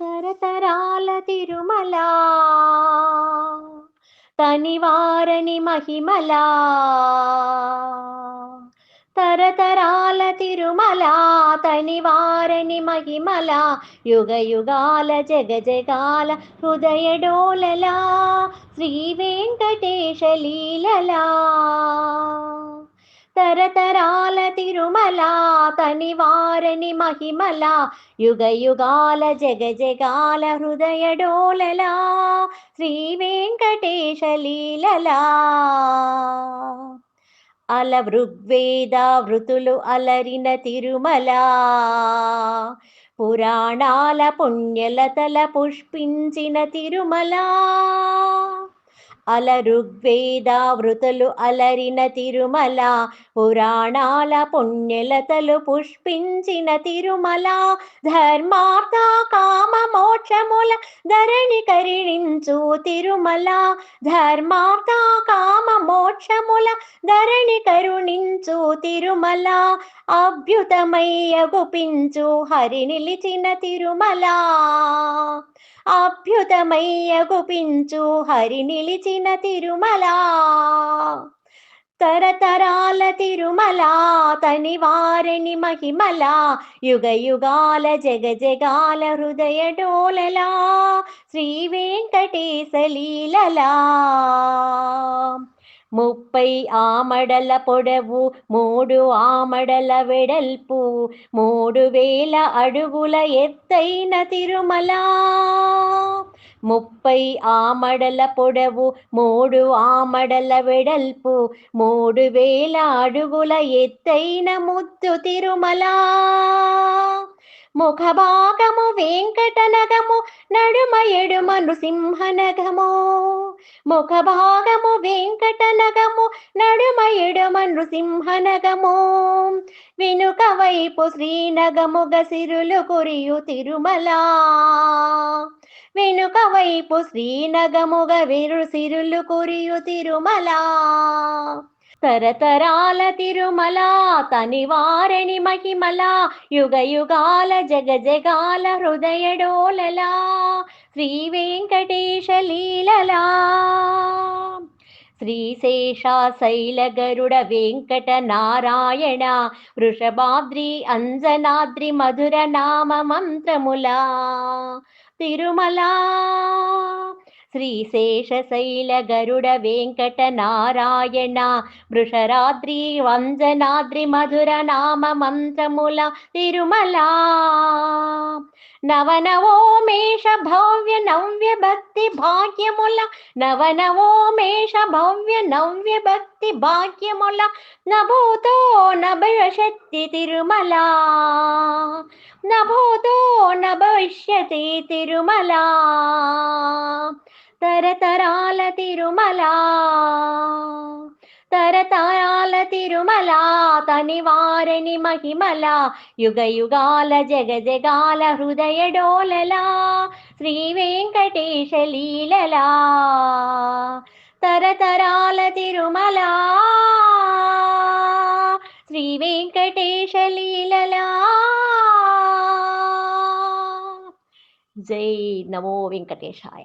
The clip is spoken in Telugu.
తరతరాల తిరుమల తనివారని మహిమలా తరతరాల తిరుమల తనివారని మహిమల యుగ యుగాల జగ జగాల హృదయ డోలలా శ్రీ వెంకటేశ లీలలా తరతరాల తిరుమల తనివారని మహిమల యుగ యుగాల జగ జగాల హృదయ డోలలా శ్రీ వెంకటేశ లీలలా. అల ఋగ్వేద వృతులు అలరిన తిరుమల పురాణాల పుణ్యలతల పుష్పించిన తిరుమల. అల వృతులు అలరిన తిరుమల పురాణాల పుణ్యలతలు పుష్పించిన తిరుమల ధర్మార్థ కామ మోక్షముల ధరణి కరిణించు తిరుమల ధర్మార్థ కామ మోక్షముల ధరణి కరుణించు తిరుమల అభ్యుతమయ్య గుపించు హరి నిలిచిన తిరుమల అభ్యుతమయ్య గుపించు హరి నిలిచిన తిరుమల తరతరాల తిరుమల తని వారిని మహిమల యుగ యుగాల జగ జగాల హృదయ డోలలా శ్రీ వెంకటేశలీలలా ముప్పై ఆమడల పొడవు మూడు ఆమడల వెడల్పు మూడు వేల అడుగుల ఎత్తైన తిరుమల. ముప్పై ఆమడల పొడవు మూడు ఆమడల వెడల్పు మూడు వేల అడుగుల ఎత్తైన ముద్దు తిరుమల. ముఖభాగము వెంకటనగము నడుమ ఎడుమ నృసింహనగము. ముఖభాగము వెంకటనగము నడుమ ఎడుమ నృసింహనగము. వెనుక వైపు శ్రీనగముగ సిరులు కురియు తిరుమల. వెనుక వైపు శ్రీనగముగ విరు సిరులు కురియు తిరుమల. తరతరాల తిరుమల తనివారణి మహిమల యుగ యుగాల జగ జగాల హృదయ డోలలా శ్రీ వెంకటేశ లీలలా. శ్రీశేష శైలగరుడ వెంకట నారాయణ వృషభాద్రి అంజనాద్రి మధుర నామ మంత్రములా తిరుమల. శ్రీశేషశైల గరుడ వెంకట నారాయణ వృషరాద్రి వంజనాద్రి మధుర నామ మంత్రముల తిరుమల. నవనవోమేష భవ్య నవ్య భక్తి భాగ్యముల నవనవోమేష భవ్య నవ్య భక్తి భాగ్యముల నభూతో నభవిష్యతి తిరుమల. నభూతో నభవిష్యతి తిరుమల. తరతరాల తిరుమల. తరతరాల తిరుమల తని వారిని మహిమల యుగ యుగాల జగ జగాల హృదయ డోలలా శ్రీ వెంకటేశ లీలలా. తరతరాల తిరుమల శ్రీ వెంకటేశ జై నమో వెంకటేశాయ.